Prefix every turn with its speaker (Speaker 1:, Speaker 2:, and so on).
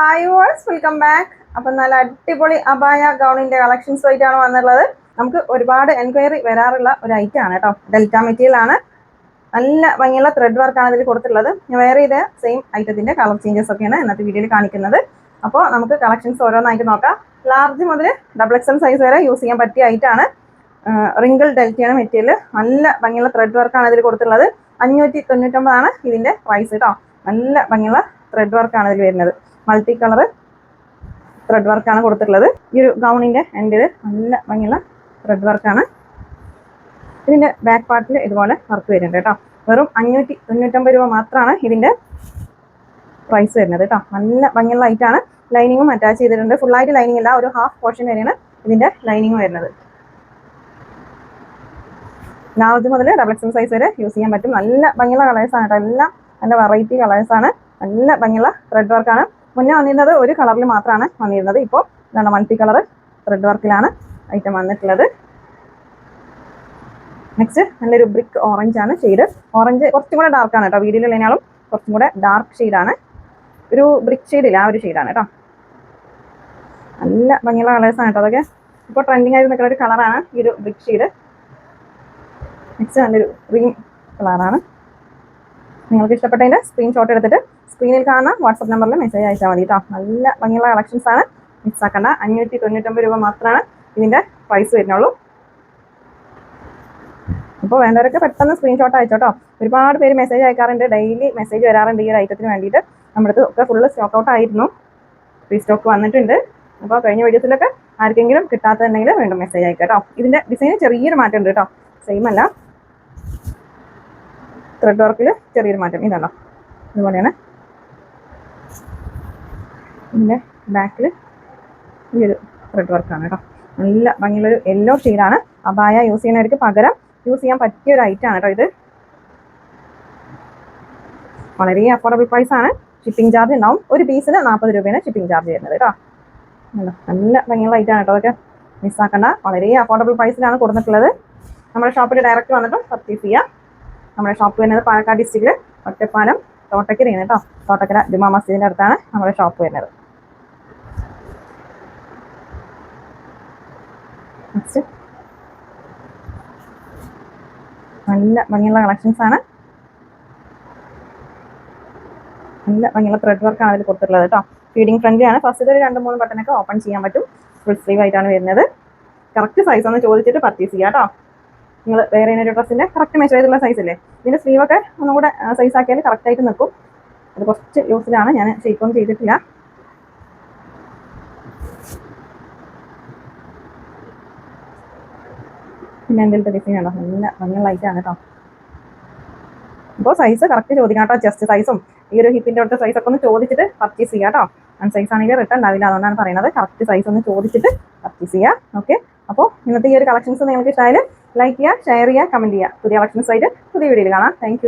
Speaker 1: Hi verse welcome back അപ്പം നല്ല അടിപൊളി അബായ ഗൗണിന്റെ കളക്ഷൻസ് ആയിട്ടാണ് വന്നിട്ടുള്ളത്. നമുക്ക് ഒരുപാട് എൻക്വയറി വരാറുള്ള ഒരു ഐറ്റം ആണ് കേട്ടോ. ഡെൽറ്റ മെറ്റീരിയൽ ആണ്. നല്ല ഭംഗിയുള്ള ത്രെഡ് വർക്കാണ് ഇതിൽ കൊടുത്തിട്ടുള്ളത്. വേറെ ചെയ്ത സെയിം ഐറ്റത്തിന്റെ കളർ ചേഞ്ചസ് ഒക്കെയാണ് ഇന്നത്തെ വീഡിയോയിൽ കാണിക്കുന്നത്. അപ്പോൾ നമുക്ക് കളക്ഷൻസ് ഓരോന്നായിട്ട് നോക്കാം. ലാർജ് മുതൽ ഡബിൾ എക്സൽ സൈസ് വരെ യൂസ് ചെയ്യാൻ പറ്റിയ ഐറ്റാണ് റിങ്കിൾ ഡെൽറ്റയാണ് മെറ്റീരിയൽ നല്ല ഭംഗിയുള്ള ത്രെഡ് വർക്കാണ് ഇതിൽ കൊടുത്തിട്ടുള്ളത്. അഞ്ഞൂറ്റി തൊണ്ണൂറ്റൊമ്പതാണ് ഇതിന്റെ പ്രൈസ് കേട്ടോ. നല്ല ഭംഗിയുള്ള ത്രെഡ് വർക്കാണ് ഇതിൽ വരുന്നത്. മൾട്ടി കളർ ത്രെഡ് വർക്കാണ് കൊടുത്തിട്ടുള്ളത്. ഈ ഒരു ഗൗണിന്റെ എൻഡിൽ നല്ല ഭംഗിയുള്ള ത്രെഡ് വർക്കാണ് ഇതിന്റെ ബാക്ക് പാർട്ടിൽ ഇതുപോലെ വർക്ക് വരുന്നുണ്ട് കേട്ടോ. വെറും അഞ്ഞൂറ്റി തൊണ്ണൂറ്റൊമ്പത് രൂപ മാത്രമാണ് ഇതിന്റെ പ്രൈസ് വരുന്നത് കേട്ടോ. നല്ല ഭംഗിയുള്ള ലൈറ്റാണ് ലൈനിങ്ങും അറ്റാച്ച് ചെയ്തിട്ടുണ്ട്. ഫുള്ളായിട്ട് ലൈനിങ് അല്ല ഒരു ഹാഫ് പോർഷൻ വരെയാണ് ഇതിന്റെ ലൈനിങ് വരുന്നത്. ലാർജ് മുതൽ ഡബിൾ എക്സൽ സൈസ് വരെ യൂസ് ചെയ്യാൻ പറ്റും. നല്ല ഭംഗിയുള്ള കളേഴ്സാണ് കേട്ടോ. എല്ലാം നല്ല വെറൈറ്റി കളേഴ്സാണ് നല്ല ഭംഗിയുള്ള ത്രെഡ് വർക്കാണ് മുന്നേ വന്നിരുന്നത് ഒരു കളറിൽ മാത്രമാണ് വന്നിരുന്നത്. ഇപ്പോൾ ഇതാണ് മൾട്ടി കളർ. ത്രെഡ് വർക്കിലാണ് ഐറ്റം വന്നിട്ടുള്ളത്. നെക്സ്റ്റ് നല്ലൊരു ബ്രിക്ക് ഓറഞ്ച് ആണ് ഷെയ്ഡ് ഓറഞ്ച് കുറച്ചും കൂടെ ഡാർക്ക് ആണ് കേട്ടോ. വീഡിയോയിലുള്ളതിനാളും കുറച്ചും കൂടെ ഡാർക്ക് ഷെയ്ഡാണ് ഒരു ബ്രിക്ക് ഷെയ്ഡില്ല ആ ഒരു ഷെയ്ഡാണ് കേട്ടോ. നല്ല ഭംഗിയുള്ള കളേഴ്സാണ് കേട്ടോ അതൊക്കെ. ഇപ്പോൾ ട്രെൻഡിങ് ആയി നിൽക്കുന്ന ഒരു കളറാണ് ഈ ഒരു ബ്രിക്ക് ഷെയ്ഡ് നെക്സ്റ്റ് നല്ലൊരു ക്രീം കളറാണ് നിങ്ങൾക്ക് ഇഷ്ടപ്പെട്ടതിന്റെ സ്ക്രീൻഷോട്ട് എടുത്തിട്ട് സ്ക്രീനിൽ കാണുന്ന വാട്സപ്പ് നമ്പറിൽ മെസ്സേജ് അയച്ചാൽ മതി കേട്ടോ നല്ല ഭംഗിയുള്ള കളക്ഷൻസ് ആണ്. മിസ് ആക്കേണ്ട. അഞ്ഞൂറ്റി തൊണ്ണൂറ്റൊമ്പത് രൂപ മാത്രമാണ് ഇതിന്റെ പ്രൈസ് വരുന്നുള്ളൂ. അപ്പോൾ വേണ്ടവരൊക്കെ പെട്ടെന്ന് സ്ക്രീൻഷോട്ട് അയച്ചോട്ടോ ഒരുപാട് പേര് മെസ്സേജ് അയക്കാറുണ്ട്. ഡെയിലി മെസ്സേജ് വരാറുണ്ട് ഈ ഒരു ഐറ്റത്തിന് വേണ്ടിയിട്ട്. നമ്മുടെ ഒക്കെ ഫുള്ള് സ്റ്റോക്ക് ഔട്ട് ആയിരുന്നു. റീസ്റ്റോക്ക് വന്നിട്ടുണ്ട്. അപ്പോൾ കഴിഞ്ഞ വീഡിയോസിലൊക്കെ ആർക്കെങ്കിലും കിട്ടാത്തതുണ്ടെങ്കിൽ വീണ്ടും മെസ്സേജ് അയക്കാട്ടോ കേട്ടോ ഇതിന്റെ ഡിസൈന് ചെറിയൊരു മാറ്റം ഉണ്ട് കേട്ടോ സെയിം അല്ല. ത്രെഡ് വർക്കിൽ ചെറിയൊരു മാറ്റം. ഇതാണോ? ഇതുപോലെയാണ്. ഇതിന്റെ ബാക്കിൽ ഈ ഒരു ത്രെഡ് വർക്കാണ് കേട്ടോ. നല്ല ഭംഗിയുള്ളൊരു യെല്ലോ ഷെയ്ഡാണ് അബായ യൂസ് ചെയ്യുന്നവർക്ക് പകരം യൂസ് ചെയ്യാൻ പറ്റിയ ഒരു ഐറ്റം ആണ് കേട്ടോ ഇത്. വളരെ അഫോർഡബിൾ പ്രൈസ് ആണ്. ഷിപ്പിംഗ് ചാർജ് ഉണ്ടാവും. ഒരു പീസിന് നാൽപ്പത് രൂപയാണ് ഷിപ്പിംഗ് ചാർജ് വരുന്നത് കേട്ടോ? നല്ല ഭംഗിയുള്ള ഐറ്റം ആണ് കേട്ടോ അതൊക്കെ. മിസ്സാക്കണ്ട വളരെ അഫോർഡബിൾ പ്രൈസിലാണ് കൊടുത്തിട്ടുള്ളത്. നമ്മുടെ ഷോപ്പിൽ ഡയറക്റ്റ് വന്നിട്ട് പർച്ചേസ് ചെയ്യാം. നമ്മുടെ ഷോപ്പ് വരുന്നത് പാലക്കാട് ഡിസ്ട്രിക്റ്റിൽ ഒറ്റപ്പാലം തോട്ടക്കരയാണ് കേട്ടോ. തോട്ടക്കര ജുമാ മസ്ജിദിന്റെ അടുത്താണ് നമ്മുടെ ഷോപ്പ് വരുന്നത്. നല്ല ഭംഗിയുള്ള കളക്ഷൻസ് ആണ്. നല്ല ഭംഗിയുള്ള ത്രെഡ് വർക്കാണ് അതിൽ കൊടുത്തിട്ടുള്ളത് കേട്ടോ ഫീഡിങ് ഫ്രണ്ട്ലി ആണ് ഫസ്റ്റ് ഒരു രണ്ട് മൂന്ന് ബട്ടനൊക്കെ ഓപ്പൺ ചെയ്യാൻ പറ്റും. ഫുൾ സ്ലീവ് ആയിട്ടാണ് വരുന്നത്. കറക്റ്റ് സൈസ് ഒന്ന് ചോദിച്ചിട്ട് പർച്ചേസ് ചെയ്യാം കേട്ടോ നിങ്ങൾ വേറെ ഒരു ഡ്രസ്സിന്റെ കറക്റ്റ് മെഷർ ചെയ്തുള്ള സൈസ് അല്ലേ? ഇതിന്റെ സ്ലീവ് ഒക്കെ ഒന്നും കൂടെ സൈസ് ആക്കിയാൽ കറക്റ്റ് ആയിട്ട് നിൽക്കും. അത് കുറച്ച് യൂസിലാണ് ഞാൻ ഷേപ്പ് ഒന്നും ചെയ്തിട്ടില്ല. പിന്നെ എന്തെങ്കിലും ഡിസൈൻ ഉണ്ടോ നല്ല ഭംഗിയുള്ള ലൈറ്റാണ് കേട്ടോ അപ്പോൾ സൈസ് കറക്റ്റ് ചോദിക്കാം കേട്ടോ ജസ്റ്റ് സൈസും ഈ ഒരു ഹിപ്പിന്റെ അടുത്ത സൈസ് ഒക്കെ ഒന്ന് ചോദിച്ചിട്ട് പർച്ചേസ് ചെയ്യാം കേട്ടോ അൺ സൈസ് ആണെങ്കിൽ റിട്ടേൺ ഉണ്ടാവില്ല അതുകൊണ്ടാണ് പറയുന്നത്. കറക്റ്റ് സൈസ് ഒന്ന് ചോദിച്ചിട്ട് പർച്ചേസ് ചെയ്യാം. ഓക്കെ അപ്പോൾ ഇന്നത്തെ ഈ ഒരു കളക്ഷൻസ് നിങ്ങൾക്ക് ഇഷ്ടമായാലും ലൈക്ക് ചെയ്യുക ഷെയർ ചെയ്യുക കമന്റ് ചെയ്യുക പുതിയ കളക്ഷൻസ് ആയിട്ട് പുതിയ വീഡിയോയിൽ കാണാം. താങ്ക്